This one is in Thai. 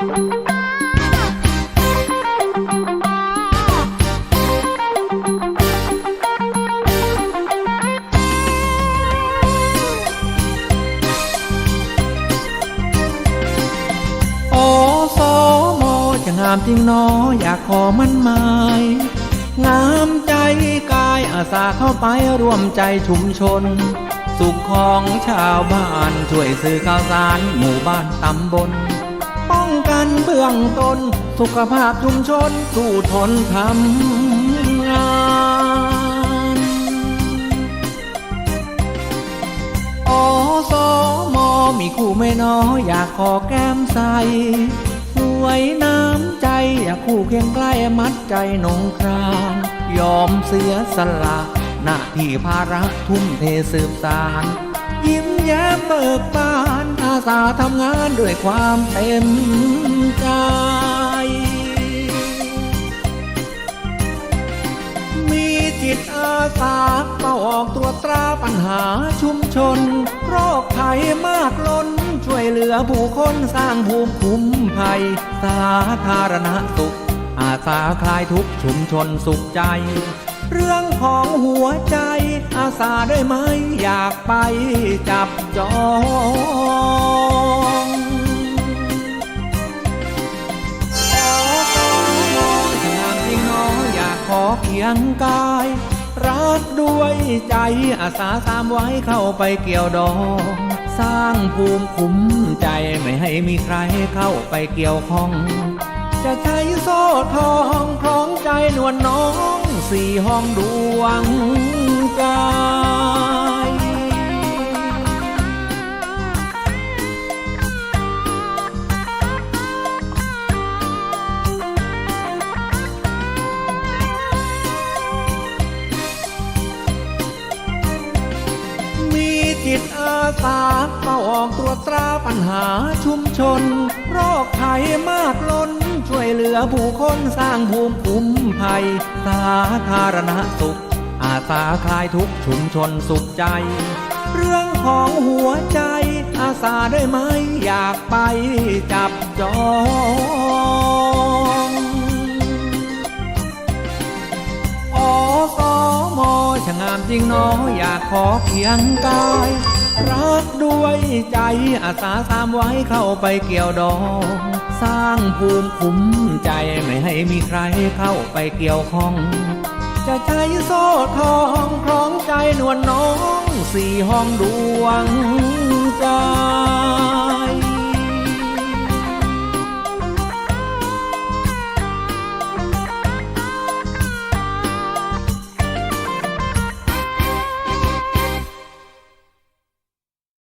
โอสมจะงามจริงหนออยากขอมันหมาย งามใจกายอาสาเข้าไปร่วมใจชุมชน สุขของชาวบ้านช่วยสื่อข่าวสารหมู่บ้านตำบล กันเบื้องต้น สุขภาพชุมชนสู้ทนทำงานอสมมีคู่ไม่น้อยอยากขอแก้มใสสวยน้ำใจอยากคู่เคียงใกล้มัดใจนงครานยอมเสียสละหน้าที่ภาระทุ่มเทสืบสาร ยิ้มแย้มเบิกบาน อาสาทำงานด้วยความเต็มใจ มีจิตอาสาเฝ้าออกตรวจตราปัญหาชุมชน โรคภัยมากล้น ช่วยเหลือผู้คนสร้างภูมิคุ้มภัย สาธารณสุข อาสาคลายทุกชุมชนสุขใจ เรื่องของหัวใจ อาสาได้ไหมอยากไปจับจองขอขอมองงามจริงออยากขอเคียงกาย รักด้วยใจอาสาสามไว้เข้าไปเกี่ยวดองสร้างภูมิคุ้มใจไม่ให้มีใครเข้าไปเกี่ยวข้อง จะใช้โซ่ทองคล้องใจนวลน้องสี่ห้องดวงใจมีจิตอาสาเฝ้าออกตรวจตราปัญหาชุมชน โรคภัยมากล้น ช่วยเหลือผู้คนสร้างภูมิคุ้มภัย สาธารณสุข อาสาคลายทุกชุมชนสุขใจ เรื่องของหัวใจ อาสาได้ไหมอยากไปจับจองอสมชะงามจริงหนออยากขอเพียงกาย รักด้วยใจอาสาสามไว้เข้าไปเกี่ยวดอง สร้างภูมิคุ้มใจไม่ให้มีใครเข้าไปเกี่ยวข้อง จะใช้โซ่ทองคล้องใจนวลน้องสี่ห้องดวงใจ